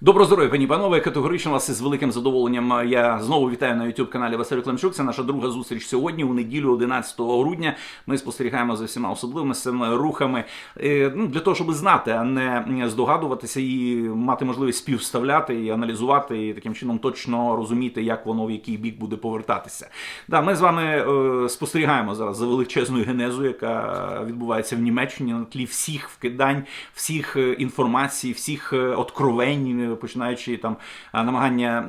Доброго здоров'я, пані панове. Категорично вас із великим задоволенням. Я знову вітаю на youtube каналі Василь Климчук. Це наша друга зустріч сьогодні, у неділю, 11 грудня. Ми спостерігаємо за всіма особливостями, рухами е, ну, для того, щоб знати, а не здогадуватися і мати можливість співставляти і аналізувати, і таким чином точно розуміти, як воно в який бік буде повертатися. Да, ми з вами е, спостерігаємо зараз за величезною генезою, яка відбувається в Німеччині на тлі всіх вкидань, всіх е, інформацій, всіх откровень починаючи там е, намагання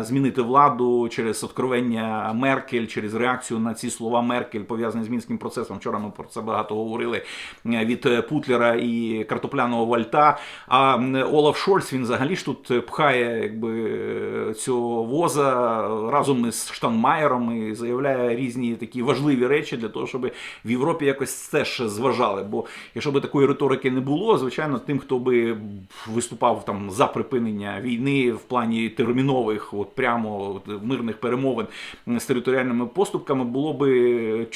е, змінити владу через откровення Меркель, через реакцію на ці слова Меркель, пов'язані з мінським процесом. Вчора ми про це багато говорили е, від Путлера і картопляного вальта. А Олаф Шольц він взагалі ж тут пхає якби цього воза разом із Штанмаєром і заявляє різні такі важливі речі для того, щоб в Європі якось теж зважали. Бо якщо би такої риторики не було, звичайно, тим, хто би виступав там за припинення війни в плані термінових, от прямо от, мирних перемовин з територіальними поступками, було би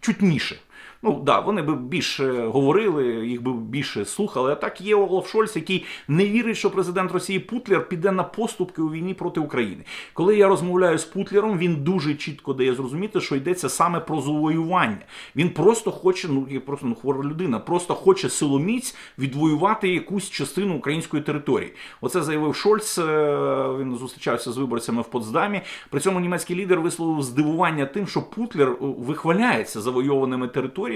чутніше. Ну да, вони би більше говорили, їх би більше слухали. А так є Олаф Шольц, який не вірить, що президент Росії Путлер піде на поступки у війні проти України. Коли я розмовляю з Путлером, він дуже чітко дає зрозуміти, що йдеться саме про завоювання. Він просто хоче, ну я просто ну, хвора людина, просто хоче силоміць відвоювати якусь частину української території. Оце заявив Шольц. Він зустрічався з виборцями в Потсдамі. При цьому німецький лідер висловив здивування тим, що Путлер вихваляється завойованими територіями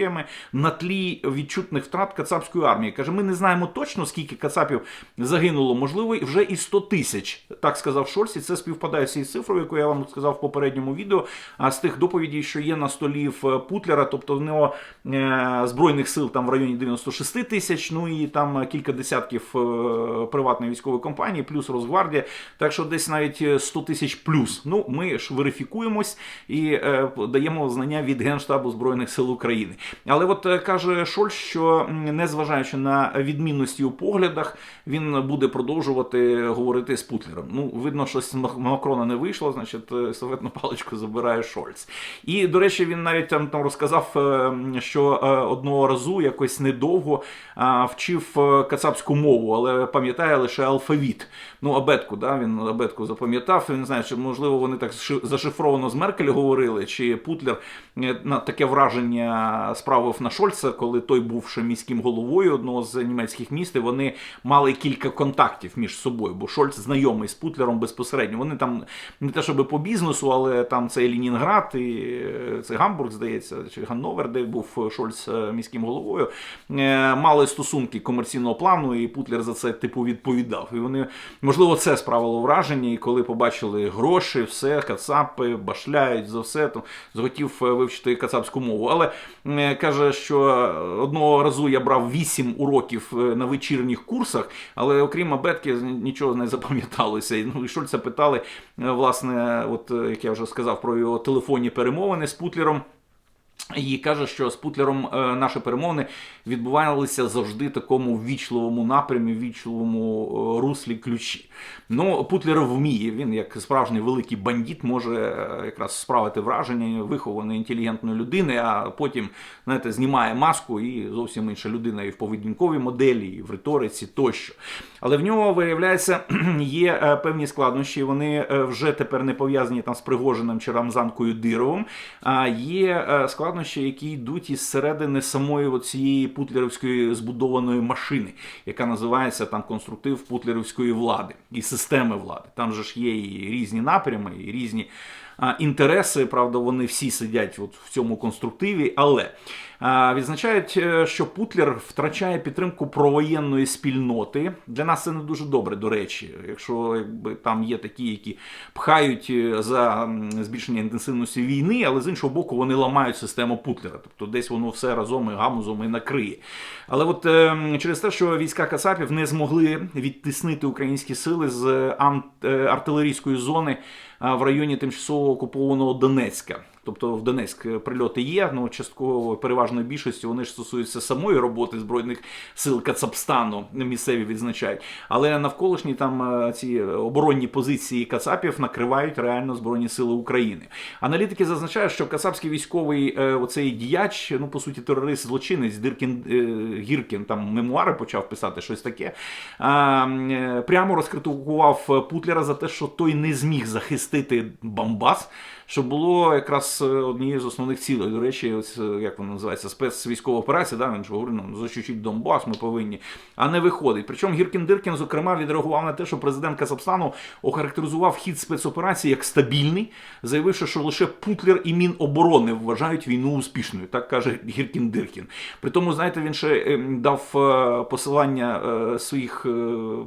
на тлі відчутних втрат кацапської армії. Каже, ми не знаємо точно, скільки кацапів загинуло, можливо, вже і 100 тисяч. Так сказав Шольц, і це співпадає з цією цифрою, яку я вам сказав в попередньому відео. А з тих доповідей, що є на столі в Путлера, тобто в нього е, збройних сил там в районі 96 тисяч, ну і там кілька десятків е, приватної військової компанії, плюс Росгвардія. Так що десь навіть 100 тисяч плюс. Ну, ми ж верифікуємось і е, даємо знання від Генштабу Збройних сил України. Але от каже Шольц, що незважаючи на відмінності у поглядах, він буде продовжувати говорити з Путлером. Ну, видно, щось Макрона не вийшло, значить, советну паличку забирає Шольц. І, до речі, він навіть там, там розказав, що одного разу якось недовго вчив кацапську мову, але пам'ятає лише алфавіт. Ну, абетку, да, він абетку запам'ятав. Він знає, що можливо вони так зашифровано з Меркель говорили, чи Путлер на таке враження справив на Шольца, коли той був ще міським головою одного з німецьких міст, і вони мали кілька контактів між собою, бо Шольц знайомий з Путлером безпосередньо. Вони там не те, щоб по бізнесу, але там це Лінінград, і це Гамбург, здається, чи Ганновер, де був Шольц міським головою. Мали стосунки комерційного плану, і Путлер за це типу відповідав. І вони, можливо, це справило враження, і коли побачили гроші, все, кацапи, башляють за все, то захотів вивчити кацапську мову. Але каже, що одного разу я брав 8 уроків на вечірніх курсах, але окрім абетки нічого не запам'яталося. Ну і Шольца питали, власне, от як я вже сказав про його телефонні перемовини з Путлером. І каже, що з Путлером наші перемовини відбувалися завжди такому ввічливому напрямі, ввічливому руслі ключі. Ну, Путлер вміє, він, як справжній великий бандит, може якраз справити враження вихованої інтелігентної людини, а потім, знаєте, знімає маску і зовсім інша людина і в поведінковій моделі, і в риториці тощо. Але в нього, виявляється, є певні складнощі. Вони вже тепер не пов'язані там з Пригожиним чи Рамзанкою Дировим, а є складнощі, які йдуть із середини самої цієї путлерівської збудованої машини, яка називається там конструктив путлерівської влади і системи влади. Там же ж є і різні напрями, і різні інтереси. Правда, вони всі сидять от в цьому конструктиві, але відзначають, що Путлер втрачає підтримку провоєнної спільноти. Для нас це не дуже добре, до речі, якщо якби там є такі, які пхають за збільшення інтенсивності війни, але з іншого боку, вони ламають систему Путлера. Тобто десь воно все разом і гамузом і накриє. Але от е, через те, що війська Кацапів не змогли відтиснити українські сили з артилерійської зони в районі тимчасово окупованого Донецька. Тобто в Донецьк прильоти є, ну частково переважною більшістю вони ж стосуються самої роботи збройних сил Кацапстану. Місцеві відзначають, але навколишні там е, ці оборонні позиції Кацапів накривають реально збройні сили України. Аналітики зазначають, що Кацапський військовий е, оцей діяч, ну по суті, терорист, злочинець Диркін е, Гіркін там мемуари почав писати щось таке. Е, прямо розкритикував Путлера за те, що той не зміг захистити Бамбас. Що було якраз е, однією з основних цілей. До речі, ось е, як воно називається, спецвійськова операція. Да, він ж говорив, ну защитить Донбас, ми повинні, а не виходить. Причому Гіркін Диркін, зокрема, відреагував на те, що президент Казахстану охарактеризував хід спецоперації як стабільний, заявивши, що лише Путлер і Міноборони вважають війну успішною. Так каже Гіркін Диркін. При тому, знаєте, він ще е, дав посилання своїх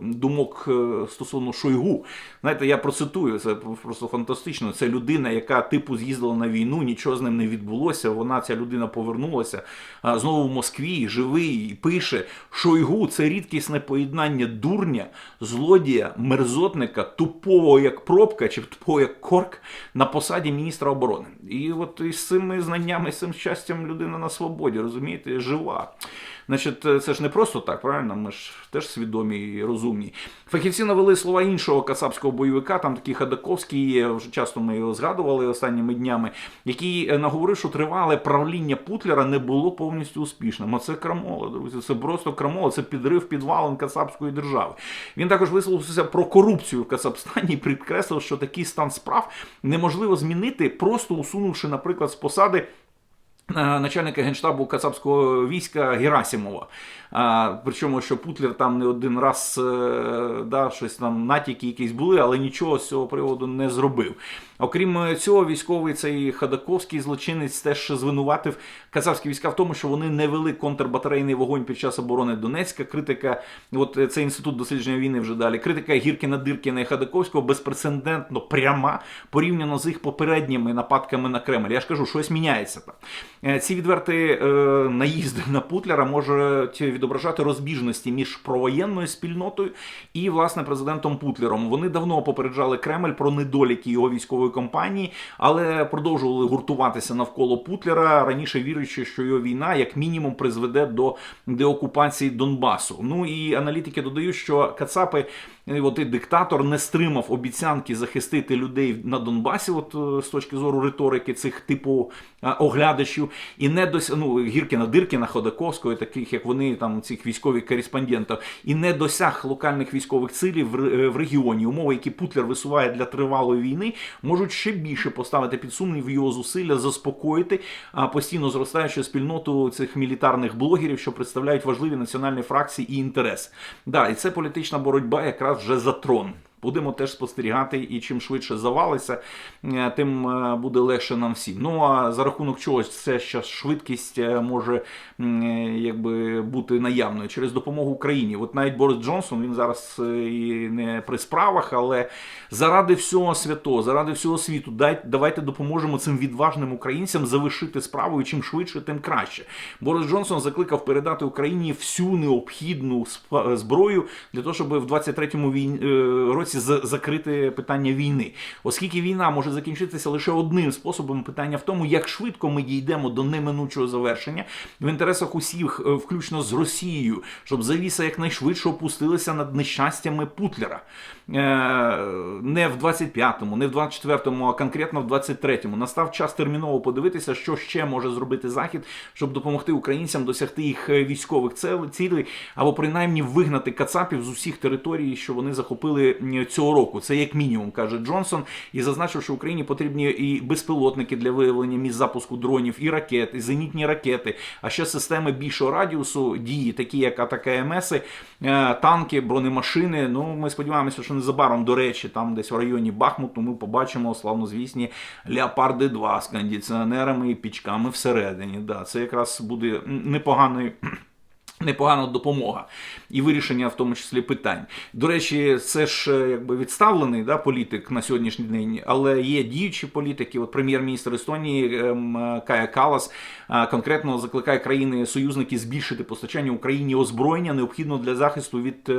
думок стосовно Шойгу. Знаєте, я процитую, це просто фантастично. Це людина, яка типу з'їздила на війну, нічого з ним не відбулося. Вона ця людина повернулася знову в Москві, живий і пише: Шойгу це рідкісне поєднання дурня, злодія, мерзотника, тупого як пробка чи тупого як корк на посаді міністра оборони. І от із цими знаннями, з цим щастям людина на свободі, розумієте, жива. Значить, це ж не просто так, правильно? Ми ж теж свідомі і розумні. Фахівці навели слова іншого кацапського бойовика, там такий Хадаковський, є, вже часто ми його згадували останніми днями, який е, наговорив, що тривале правління Путлера не було повністю успішним. А це крамола, друзі. Це просто крамола, це підрив підвалин Кацапської держави. Він також висловився про корупцію в Кацапстані і підкреслив, що такий стан справ неможливо змінити, просто усунувши, наприклад, з посади. Начальника генштабу Кацапського війська Герасимова. А, причому, що Путлер там не один раз е, да, щось там натяки якісь були, але нічого з цього приводу не зробив. Окрім цього, військовий цей Хадаковський злочинець теж звинуватив казахські війська в тому, що вони не вели контрбатарейний вогонь під час оборони Донецька. Критика, от е, це інститут дослідження війни вже далі. Критика Гіркіна Диркіна і Хадаковського безпрецедентно пряма порівняно з їх попередніми нападками на Кремль. Я ж кажу, щось міняється. Е, Ці відверті е, наїзди на Путлера можуть відображати розбіжності між провоєнною спільнотою і власне президентом Путлером. Вони давно попереджали Кремль про недоліки його військової кампанії, але продовжували гуртуватися навколо Путлера, раніше віруючи, що його війна як мінімум призведе до деокупації Донбасу. Ну і аналітики додають, що Кацапи, от і диктатор, не стримав обіцянки захистити людей на Донбасі, от е, з точки зору риторики цих типу е, оглядачів, і не дос... ну, Гіркіна, Диркіна, Ходаковського, і таких як вони, там цих військових кореспондентів, і не досяг локальних військових цілей в, регіоні. Умови, які Путлер висуває для тривалої війни, можуть ще більше поставити під сумнів його зусилля заспокоїти постійно зростаючу спільноту цих мілітарних блогерів, що представляють важливі національні фракції і інтереси. Да, і це політична боротьба якраз вже за трон. Будемо теж спостерігати, і чим швидше завалиться, е, тим е, буде легше нам всім. Ну а за рахунок чогось це ще швидкість е, може якби бути наявною через допомогу Україні. От навіть Борис Джонсон він зараз і не при справах, але заради всього святого, заради всього світу, давайте допоможемо цим відважним українцям завершити справу, і чим швидше, тим краще. Борис Джонсон закликав передати Україні всю необхідну зброю для того, щоб в 23-му війн... е, році за- закрити питання війни. Оскільки війна може закінчитися лише одним способом, питання в тому, як швидко ми дійдемо до неминучого завершення в інтересах усіх, е, включно з Росією, щоб завіса якнайшвидше опустилася над нещастями Путлера. Е, Не в 25-му, не в 24-му, а конкретно в 23-му. Настав час терміново подивитися, що ще може зробити Захід, щоб допомогти українцям досягти їх е, військових цілей, або принаймні вигнати кацапів з усіх територій, що вони захопили цього року. Це як мінімум, каже Джонсон, і зазначив, що Україні потрібні і безпілотники для виявлення місць запуску дронів, і ракет, і зенітні ракети, а ще системи більшого радіусу дії, такі як АТКМС, е, танки, бронемашини. Ну, ми сподіваємося, що незабаром, до речі, там десь в районі Бахмуту ми побачимо славнозвісні Леопарди 2 з кондиціонерами і пічками всередині. Да, це якраз буде непоганий Непогана допомога і вирішення, в тому числі, питань. До речі, це ж е, якби відставлений да, політик на сьогоднішній день, але є діючі політики. От прем'єр-міністр Естонії ем, Кая Калас е, конкретно закликає країни-союзники збільшити постачання Україні озброєння необхідно для захисту від е,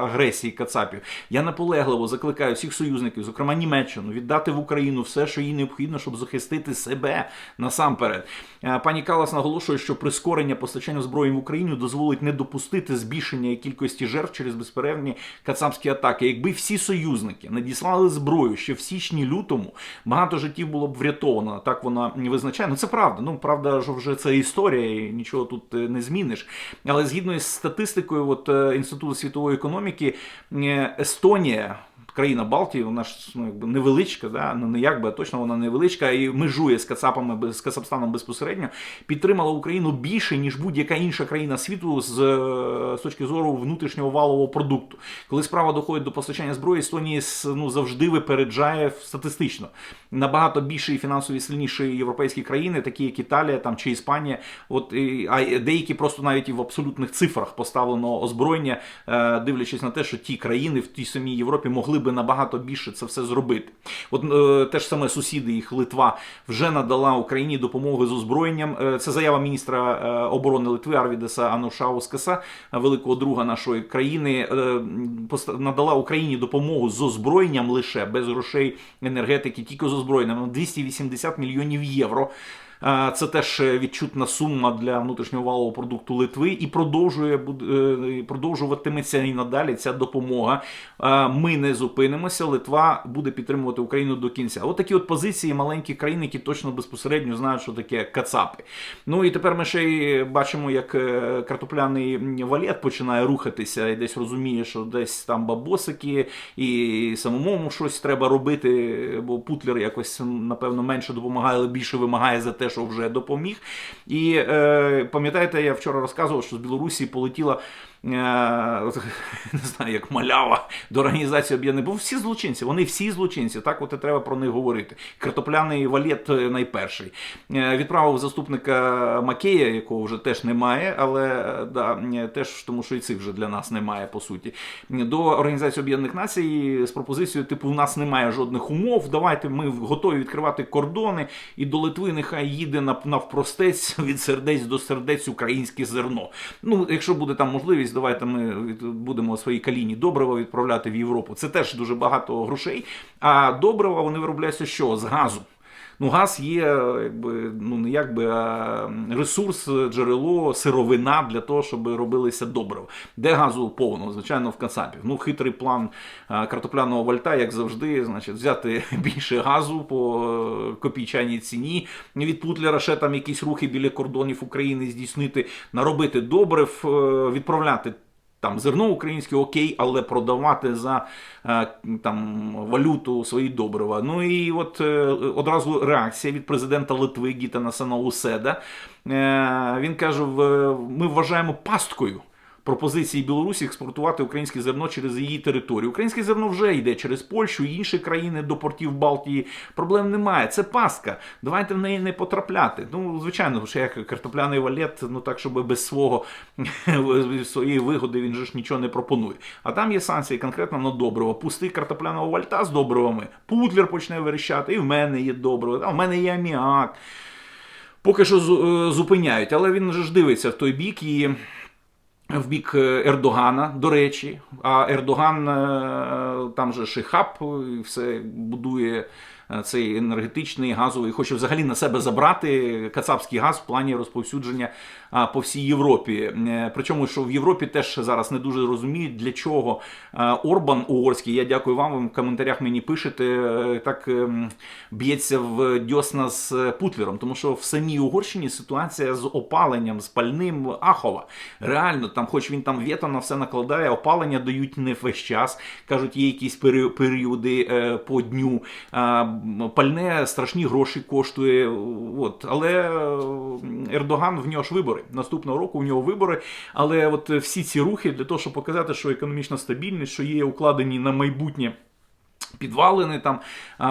агресії Кацапів. Я наполегливо закликаю всіх союзників, зокрема Німеччину, віддати в Україну все, що їй необхідно, щоб захистити себе насамперед. Е, Пані Калас наголошує, що прискорення постачання зброї в Україну дозволить не допустити збільшення кількості жертв через безперервні кацапські атаки. Якби всі союзники надіслали зброю ще в січні-лютому, багато життів було б врятовано. Так вона визначає. Ну це правда. Ну правда, що вже це історія, і нічого тут е, не зміниш. Але згідно із статистикою, от е, інституту світової економіки, е, Естонія. Країна Балтії, вона ж ну, якби невеличка, да? ну не якби, а точно вона невеличка і межує з Кацапами з Кацапстаном безпосередньо, підтримала Україну більше, ніж будь-яка інша країна світу з, е, з точки зору внутрішнього валового продукту. Коли справа доходить до постачання зброї, Естонія ну, завжди випереджає статистично. Набагато більше і фінансово і сильніші європейські країни, такі як Італія там, чи Іспанія, от, і, а деякі просто навіть і в абсолютних цифрах поставлено озброєння, е, дивлячись на те, що ті країни в тій самій Європі могли би набагато більше це все зробити. От е, те ж саме сусіди їх Литва вже надала Україні допомоги з озброєнням. Е, Це заява міністра е, оборони Литви Арвідеса Анушаускаса, великого друга нашої країни. е, Надала Україні допомогу з озброєнням лише без грошей енергетики, тільки з озброєнням на 280 мільйонів євро. Це теж відчутна сума для внутрішнього валового продукту Литви і продовжує е, продовжуватиметься і надалі ця допомога. Ми не зупинимося. Литва буде підтримувати Україну до кінця. От такі от позиції маленьких країн, які точно безпосередньо знають, що таке кацапи. Ну і тепер ми ще й бачимо, як е, картопляний валет починає рухатися і десь розуміє, що десь там бабосики, і самому щось треба робити, бо Путлер якось напевно менше допомагає, але більше вимагає за те, що вже допоміг. І е, пам'ятаєте, я вчора розказував, що з Білорусі полетіла. Е, Не знаю, як малява до організації об'єднаних, бо всі злочинці, вони всі злочинці. Так, от і треба про них говорити. Картопляний валет е, найперший Е, відправив заступника Макея, якого вже теж немає, але да, теж тому, що і цих вже для нас немає по суті. До Організації Об'єднаних Націй з пропозицією, типу, у нас немає жодних умов. Давайте ми готові відкривати кордони, і до Литви нехай їде навпростець від сердець до сердець українське зерно. Ну, якщо буде там можливість, давайте ми будемо свої каліні добрива відправляти в Європу. Це теж дуже багато грошей. А добрива вони виробляються що? З газу. Ну, газ є, якби, ну не якби, а ресурс, джерело, сировина для того, щоб робилися добрива. Де газу повно, звичайно, в Кацапів. Ну, хитрий план картопляного вальта, як завжди, значить, взяти більше газу по е, копійчаній ціні від Путлера, ще там якісь рухи біля кордонів України здійснити, наробити добрив, е, відправляти там зерно українське окей, але продавати за е, там валюту свої добрива. Ну і от е, одразу реакція від президента Литви Гітана Санауседа. Е, Він каже: ми вважаємо пасткою. Пропозиції Білорусі експортувати українське зерно через її територію. Українське зерно вже йде через Польщу і інші країни до портів Балтії. Проблем немає. Це пастка. Давайте в неї не потрапляти. Ну, звичайно, ще як картопляний валет, ну так, щоб без свого своєї вигоди він же ж нічого не пропонує. А там є санкції конкретно на добриво. Пусти картопляного вальта з добривами. Путлер почне верещати, і в мене є добриво, а в мене є аміак. Поки що е, зупиняють, але він ж дивиться в той бік і в бік е, Ердогана, до речі. А Ердоган е, там же ж і хаб і все будує е, цей енергетичний газовий, хоче взагалі на себе забрати кацапський газ в плані розповсюдження по всій Європі. Е, Причому, що в Європі теж зараз не дуже розуміють, для чого е, Орбан Угорський, я дякую вам, ви в коментарях мені пишете, е, так ем, б'ється в дьосна з е, Путлером, тому що в самій Угорщині ситуація з опаленням, з пальним ахова. Реально, там, хоч він там вето на все накладає, опалення дають не весь час. Кажуть, є якісь періоди е, по дню. Пальне страшні гроші коштує. От. Але Ердоган в нього ж вибори. Наступного року в нього вибори. Але от всі ці рухи для того, щоб показати, що економічна стабільність, що є укладені на майбутнє підвалини там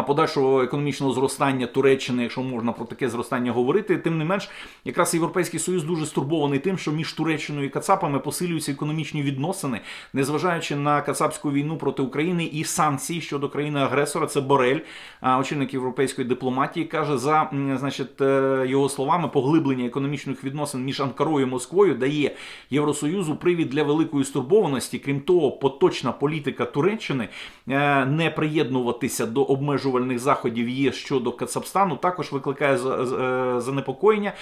подальшого економічного зростання Туреччини, якщо можна про таке зростання говорити. Тим не менш, якраз Європейський Союз дуже стурбований тим, що між Туреччиною і Кацапами посилюються економічні відносини, незважаючи на Кацапську війну проти України і санкції щодо країни-агресора. Це Борель, очільник європейської дипломатії, каже за значить, е, його словами, поглиблення економічних відносин між Анкарою і Москвою дає Євросоюзу привід для великої стурбованості. Крім того, поточна політика Туреччини е, не приєднуватися до обмежувальних заходів є щодо Кацапстану також викликає е, занепокоєння,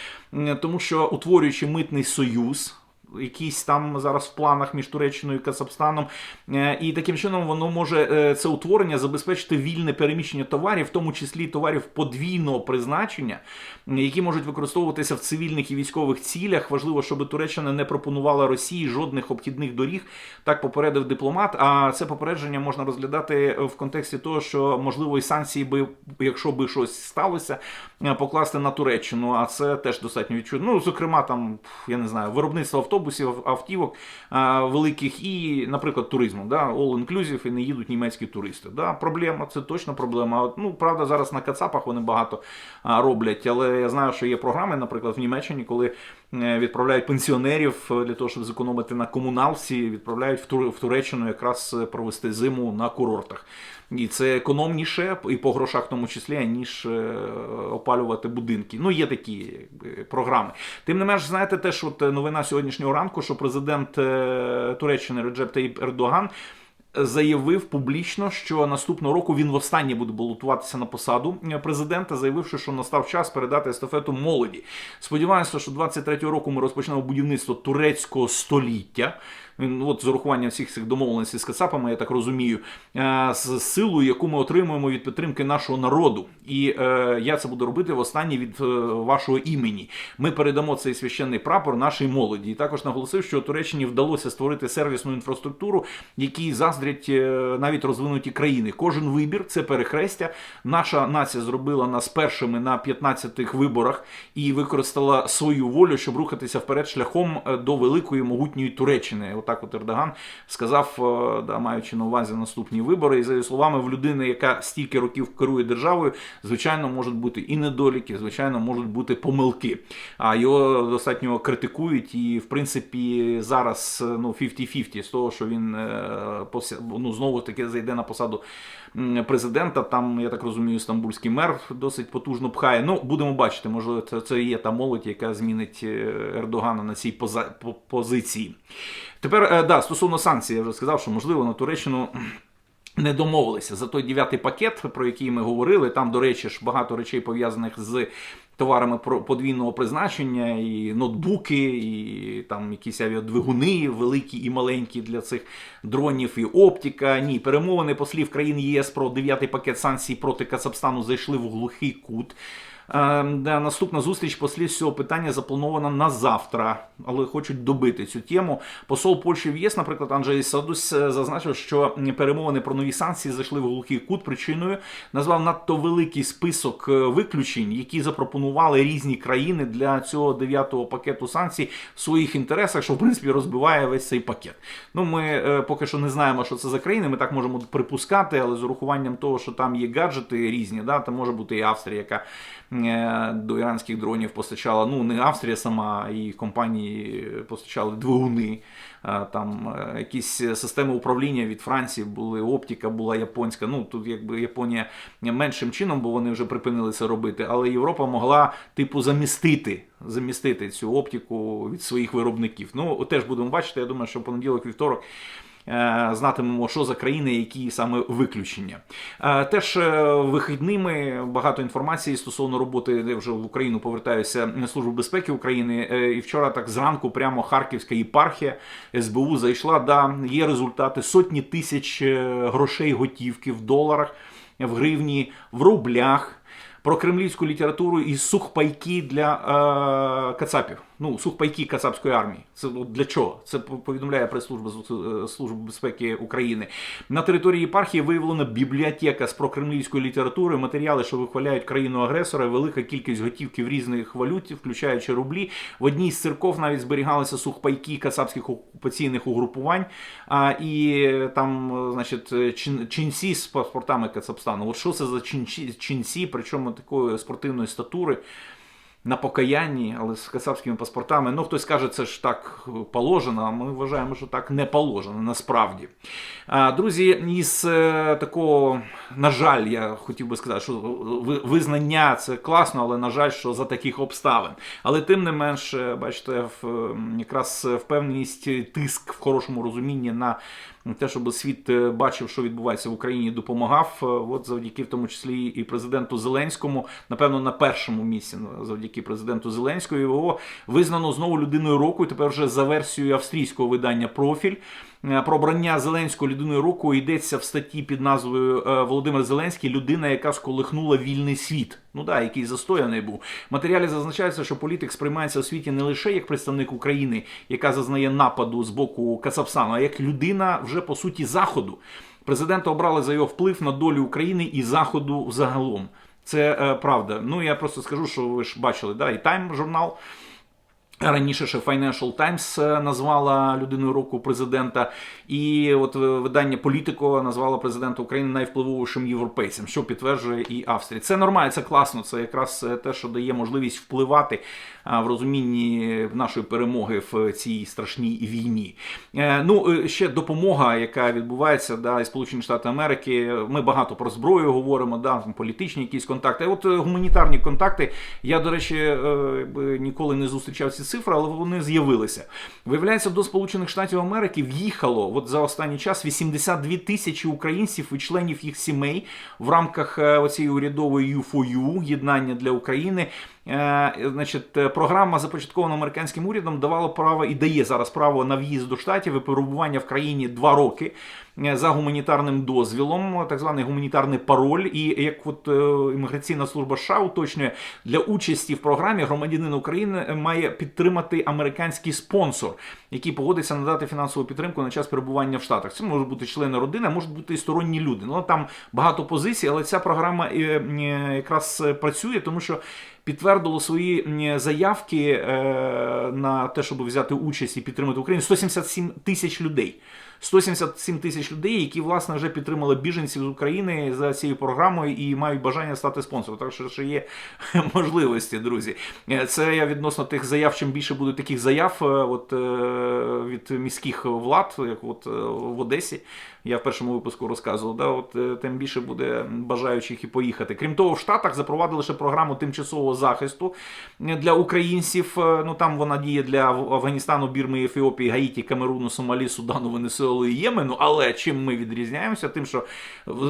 тому що утворюючи митний союз. Якийсь там зараз в планах між Туреччиною і Кацапстаном, Е, і таким чином воно може е, це утворення забезпечити вільне переміщення товарів, в тому числі товарів подвійного призначення, які можуть використовуватися в цивільних і військових цілях. Важливо, щоб Туреччина не пропонувала Росії жодних обхідних доріг. Так попередив дипломат. А це попередження можна розглядати в контексті того, що можливо і санкції би, якщо би щось сталося, е, покласти на Туреччину. А це теж достатньо відчутно. Ну, зокрема, там я не знаю, виробництво автобусів, автівок великих і, наприклад, туризму. Да, all inclusive і не їдуть німецькі туристи. Да, проблема, це точно проблема. Ну, правда, зараз на Кацапах вони багато роблять, але я знаю, що є програми, наприклад, в Німеччині, коли е, відправляють пенсіонерів е, для того, щоб зекономити на комуналці, відправляють в, Туреччину якраз е, провести зиму на курортах. І це економніше, і по грошах в тому числі, ніж е, опалювати будинки. Ну, є такі програми. Тим не менш, знаєте, теж от е, новина сьогоднішнього ранку, що президент е, Туреччини Реджеп Таїп Ердоган заявив публічно, що наступного року він востаннє буде балотуватися на посаду президента, заявивши, що настав час передати естафету молоді. Сподіваюся, що 23-го року ми розпочнемо будівництво турецького століття. От з урахуванням всіх цих домовленостей з Кацапами, я так розумію, е, з силою, яку ми отримуємо від підтримки нашого народу. І е, я це буду робити востаннє від е, вашого імені. Ми передамо цей священний прапор нашій молоді. І також наголосив, що Туреччині вдалося створити сервісну інфраструктуру, якій заздрять навіть розвинуті країни. Кожен вибір це перехрестя. Наша нація зробила нас першими на 15-х виборах і використала свою волю, щоб рухатися вперед шляхом до великої могутньої Туреччини. Отак от Ердоган сказав, е, да, маючи на увазі наступні вибори. І за його словами, в людини, яка стільки років керує державою, звичайно, можуть бути і недоліки, звичайно, можуть бути помилки. А його достатньо критикують, і в принципі зараз е, ну 50-50 з того, що він е, ну, знову таки зайде на посаду президента. Там, я так розумію, стамбульський мер досить потужно пхає. Ну, будемо бачити, можливо, це, це є та молодь, яка змінить Ердогана на цій поза- позиції. Тепер, е, да, стосовно санкцій, я вже сказав, що можливо на Туреччину. Не домовилися за той дев'ятий пакет, про який ми говорили. Там, до речі, ж багато речей пов'язаних з товарами подвійного призначення, і ноутбуки, і там якісь авіадвигуни великі і маленькі для цих дронів, і оптика. Ні, перемовини послів країн ЄС про дев'ятий пакет санкцій проти Казахстану зайшли в глухий кут. Е, Наступна зустріч послів цього питання запланована на завтра, але хочуть добити цю тему. Посол Польщі в ЄС, наприклад, Анджей Садус е, зазначив, що перемовини про нові санкції зайшли в глухий кут. Причиною назвав надто великий список е, виключень, які запропонували різні країни для цього дев'ятого пакету санкцій в своїх інтересах, що в принципі розбиває весь цей пакет. Ну ми поки що не знаємо, що це за країни. Ми так можемо припускати, але з урахуванням того, що там є гаджети різні, да, там може бути і Австрія, яка до іранських дронів постачала. Ну не Австрія сама, і компанії постачали двигуни. Е, Там е, якісь системи управління від Франції були, оптика була японська. Ну тут якби Японія меншим чином, бо вони вже припинили це робити. Але Європа могла типу замістити, замістити цю оптику від своїх виробників. Ну теж будемо бачити. Я думаю, що в понеділок, вівторок. е, Знатимемо, що за країни, які саме виключення. Е, Теж е, вихідними багато інформації стосовно роботи, я вже в Україну повертаюся Служби безпеки України. Е, І вчора так зранку прямо Харківська єпархія СБУ зайшла. Да, є результати сотні тисяч е, грошей готівки в доларах, в гривні, в рублях. Про кремлівську літературу і сухпайки для е, кацапів. Ну, сухпайки Кацапської армії. Це для чого? Це повідомляє прес-служба е, Служби безпеки України. На території єпархії виявлена бібліотека з прокремлівської літератури, матеріали, що вихваляють країну-агресора, велика кількість готівки в різних валюті, включаючи рублі. В одній з церков навіть зберігалися сухпайки кацапських окупаційних угрупувань. А, і там, е, значить, чин- ченці з паспортами Кацапстану. От що це за ченці, ченці, причому такої спортивної статури на покаянні, але з кацапськими паспортами. Ну, хтось каже, це ж так положено, а ми вважаємо, що так не положено насправді. Друзі, із е, такого, на жаль, я хотів би сказати, що визнання це класно, але на жаль, що за таких обставин. Але тим не менш, е, бачите, якраз впевненість, тиск в хорошому розумінні на те, щоб світ е, бачив, що відбувається в Україні, допомагав. Е, От завдяки в тому числі і президенту Зеленському, напевно, на першому місці, завдяки президенту Зеленському, його визнано знову людиною року. І тепер вже за версією австрійського видання профіль. Е, Про обрання Зеленського людиною року йдеться в статті під назвою е, Володимир Зеленський людина, яка сколихнула вільний світ. Ну да, який застояний був. В матеріалі зазначається, що політик сприймається у світі не лише як представник України, яка зазнає нападу з боку Кацапстану, а як людина вже по суті заходу. Президента обрали за його вплив на долю України і заходу взагалом. Це е, правда. Ну я просто скажу, що ви ж бачили, да, і Time журнал. Раніше ще Financial Times е, назвала людиною року президента, і от е, видання Політико назвало президента України найвпливовішим європейцем, що підтверджує і Австрія. Це нормально, це класно. Це якраз е, те, що дає можливість впливати в розумінні нашої перемоги в цій страшній війні. Ну ще допомога, яка відбувається, да, і Сполучені Штати Америки. Ми багато про зброю говоримо, да, політичні якісь контакти. От гуманітарні контакти. Я, до речі, ніколи не зустрічав ці цифри, але вони з'явилися. Виявляється, до Сполучених Штатів Америки в'їхало от за останній час 82 тисячі українців і членів їх сімей в рамках е, оцієї урядової U4U, єднання для України. Е, Значить, е, програма започаткована американським урядом давала право і дає зараз право на в'їзд до штатів і перебування в країні два роки е, за гуманітарним дозвілом, так званий гуманітарний пароль. І як от імміграційна служба США уточнює, для участі в програмі громадянин України має підтримати американський спонсор, який погодиться надати фінансову підтримку на час перебування в Штатах. Це можуть бути члени родини, можуть бути і сторонні люди. Ну там багато позицій, але ця програма якраз працює, тому що підтвердило свої заявки е, на те, щоб взяти участь і підтримати Україну 177 тисяч людей. 177 тисяч людей, які власне вже підтримали біженців з України за цією програмою і мають бажання стати спонсором. Так що ще є можливості, друзі. Це я відносно тих заяв. Чим більше буде таких заяв, е, от е, від міських влад, як от е, в Одесі. Я в першому випуску розказував, да, от тим більше буде бажаючих і поїхати. Крім того, в Штатах запровадили ще програму тимчасового захисту для українців. Ну там вона діє для Афганістану, Бірми, Ефіопії, Гаїті, Камеруну, Сомалі, Судану, Венесуели і Ємену. Але чим ми відрізняємося? Тим, що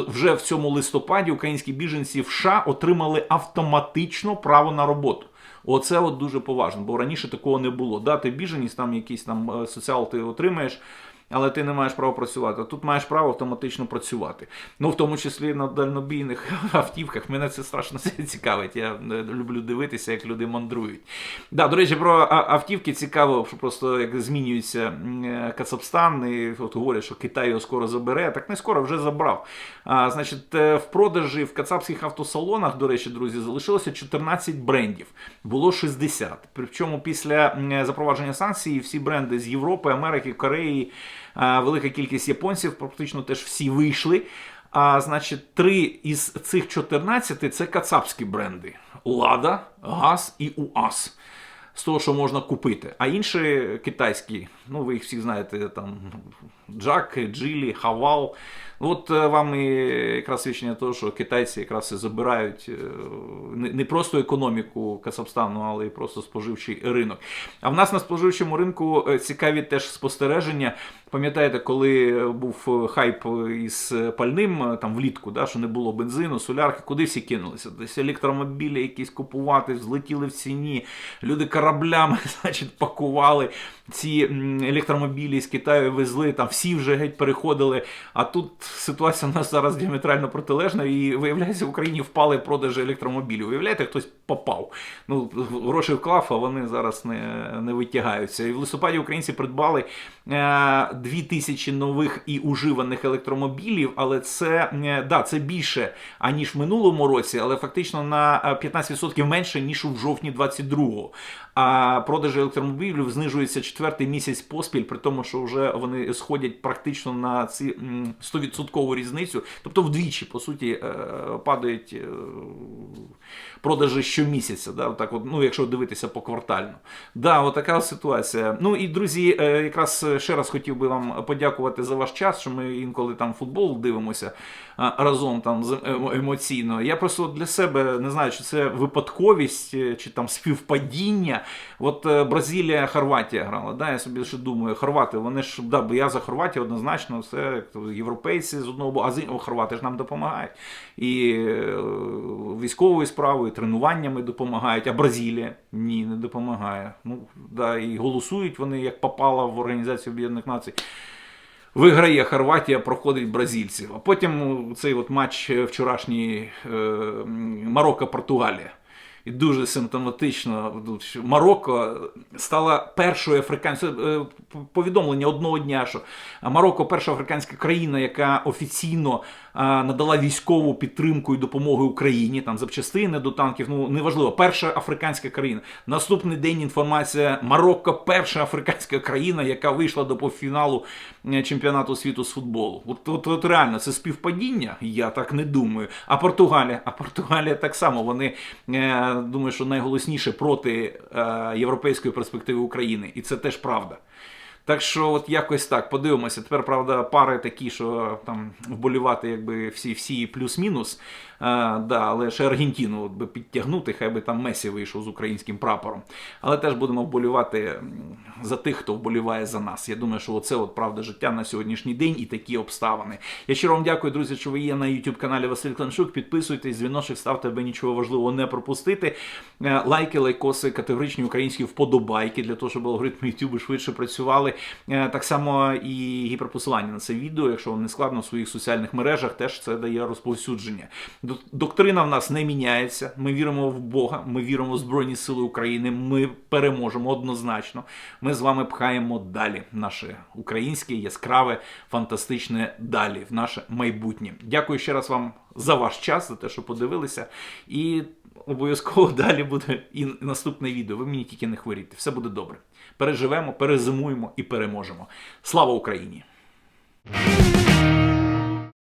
вже в цьому листопаді українські біженці в США отримали автоматично право на роботу. Оце от дуже поважно, бо раніше такого не було. Да, ти біженість, там якийсь там е, соціал ти отримаєш, але ти не маєш права працювати. А тут маєш право автоматично працювати. Ну, в тому числі на дальнобійних автівках. Мене це страшно цікавить. Я е, люблю дивитися, як люди мандрують. Да, до речі, про автівки цікаво, що просто як змінюється е, Кацапстан, і от говорять, що Китай його скоро забере. Так не скоро вже забрав. А, значить, е, в продажі в кацапських автосалонах, до речі, друзі, залишилося 14 брендів. Було 60. Причому після запровадження санкцій всі бренди з Європи, Америки, Кореї, велика кількість японців, практично теж всі вийшли. А значить, три із цих 14 це кацапські бренди: Лада, ГАЗ і УАЗ. З того, що можна купити. А інші китайські, ну ви їх всі знаєте, там Джак, Джилі, Хавал. От е, вам і якраз свідчення того, що китайці якраз і забирають е, не просто економіку Казахстану, але й просто споживчий ринок. А в нас на споживчому ринку е, цікаві теж спостереження. Пам'ятаєте, коли був хайп із пальним там влітку, да, що не було бензину, солярки, куди всі кинулися? Десь електромобілі якісь купувати, злетіли в ціні, люди кораблями, значить, пакували ці електромобілі з Китаю, везли, там всі вже геть переходили. А тут ситуація у нас зараз діаметрально протилежна, і виявляється, в Україні впали продажі електромобілів. Уявляєте, хтось попав. Ну, гроші вклав, а вони зараз не, не витягаються. І в листопаді українці придбали 2000 нових і уживаних електромобілів, але це, е, да, це більше, аніж в минулому році, але фактично на е, 15% менше, ніж у жовтні 22-го. А продажі електромобілів знижуються четвертий місяць поспіль, при тому, що вже вони сходять практично на ці м, 100% різницю. Тобто вдвічі, по суті, е, падають е, продажі щомісяця. Да? Так от, ну, якщо дивитися поквартально. Да, отака ситуація. Ну і друзі, е, якраз ще раз хотів би вам подякувати за ваш час, що ми інколи там футбол дивимося разом там з- емоційно. Я просто для себе не знаю, чи це випадковість, е, чи там співпадіння. От е, Бразилія, Хорватія грала. Да, я собі ще думаю, хорвати, вони ж да, бо я за Хорватію однозначно, то європейці з одного боку, а хорвати ж нам допомагають. І е, військовою справою, і тренуваннями допомагають, а Бразилія ні, не допомагає. Ну, да, і голосують вони, як попала в Організацію Об'єднаних Націй. Виграє Хорватія, проходить бразильців. А потім цей от матч вчорашній е, Марокко-Португалія. І дуже симптоматично що Марокко стала першою африканською е, повідомлення одного дня, що Марокко перша африканська країна, яка офіційно е, надала військову підтримку і допомогу Україні, там запчастини до танків. Ну неважливо, перша африканська країна. Наступний день інформація: Марокко перша африканська країна, яка вийшла до півфіналу е, чемпіонату світу з футболу. От, от, от реально це співпадіння? Я так не думаю. А Португалія, а Португалія так само. Вони думаю, що найголосніше проти е, європейської перспективи України, і це теж правда. Так що, от якось так, подивимося. Тепер, правда, пари такі, що там вболівати, якби всі всі плюс-мінус. А, да, але ще Аргентину от би підтягнути, хай би там Месі вийшов з українським прапором. Але теж будемо вболівати за тих, хто вболіває за нас. Я думаю, що це от правда життя на сьогоднішній день і такі обставини. Я щиро вам дякую, друзі, що ви є на youtube каналі Василь Кланшук. Підписуйтесь, дзвіночок ставте, аби нічого важливого не пропустити. Е, Лайки, лайкоси, категоричні українські вподобайки для того, щоб алгоритми YouTube швидше працювали. Е, Так само і гіперпосилання на це відео, якщо вам не складно в своїх соціальних мережах, теж це дає розповсюдження. Док- Доктрина в нас не міняється. Ми віримо в Бога, ми віримо в Збройні Сили України. Ми переможемо однозначно. Ми з вами пхаємо далі наше українське, яскраве, фантастичне далі в наше майбутнє. Дякую ще раз вам за ваш час, за те, що подивилися. І обов'язково далі буде і наступне відео. Ви мені тільки не хворійте. Все буде добре. Переживемо, перезимуємо і переможемо. Слава Україні!